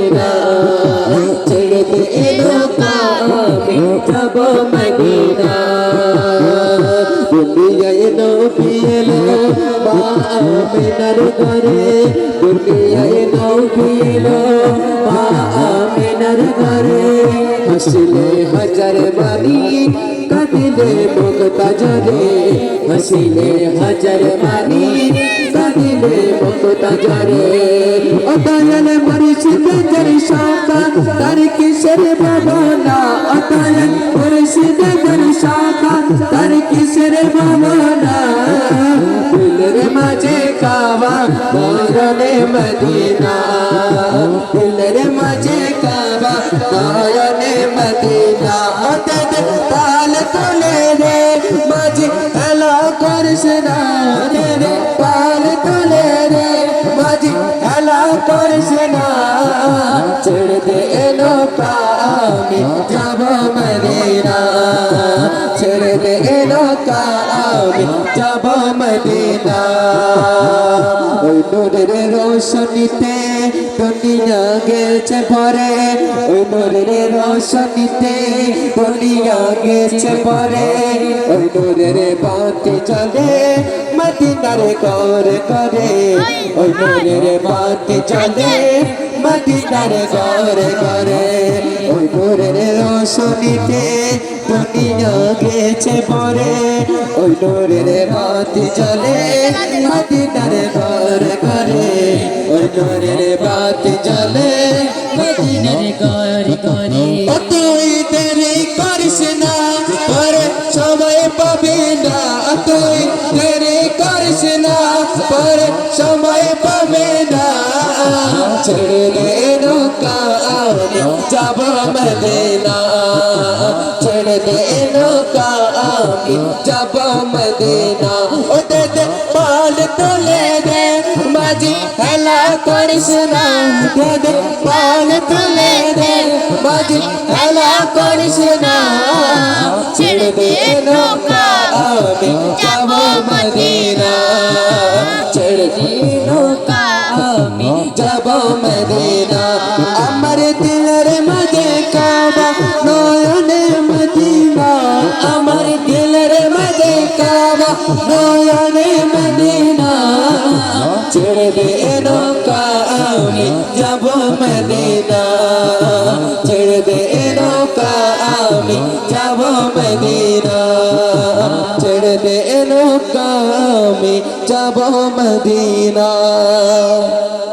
Medina ছেড়ে দে নৌকা আমি যাব মদিনা দুনিয়ায় নবী এলো আমিনার ঘরে। দুনিয়ায় নবী এলো আমিনার ঘরে। হাসলে হাজার বাণী, কাঁদিলে মুক্তা জরে হাসিলে হাজার বাণী কাঁদিলে মুক্তা জরে। দয়াল মরিষিদে জর শাখা, তার কিসের ভাবনা? দয়াল মরিষিদে জর শাখা, তার কিসের ভাবনা? দিলের মাঝে কাবা, মরণে মদিনা। দিলের মাঝে কাবা দে নৌকা আমি যাব মদিনা। ছেড়ে দে নৌকা আমি যাব মদিনা। ওই নূরের রোশনীতে দুনিয়া গেছে পরে ওই নূরের রোশনীতে দুনিয়া গেছে পরে ওই নূরের বাতি চলে মদিনার করে করে। ওই নূরের বাতি চলে মদিনার করে করে। ওই নূরের রোশনীতে দুনিয়া গেছে পরে ওই নূরের বাতি চলে মদিনার ঘরে ঘরে ওই নূরের বাতি চলে মদিনার করে করে। ও তুই দেরি করিস না পরে সময় পাবি না। তুই ছেড়ে দে নৌকা আমি যাব মদিনা ছেড়ে দে নৌকা আমি যাব মদিনা ও দে করিস না আমার দিলের মাঝে কাবা নয়নে মদিনা। আমার দিলের মাঝে কাবা নয়নে মদিনা। ছেড়ে দে নৌকা, আমি যাব মদিনা। ছেড়ে দে নৌকা, আমি যাব মদিনা। ছেড়ে দে নৌকা, আমি যাব মদিনা।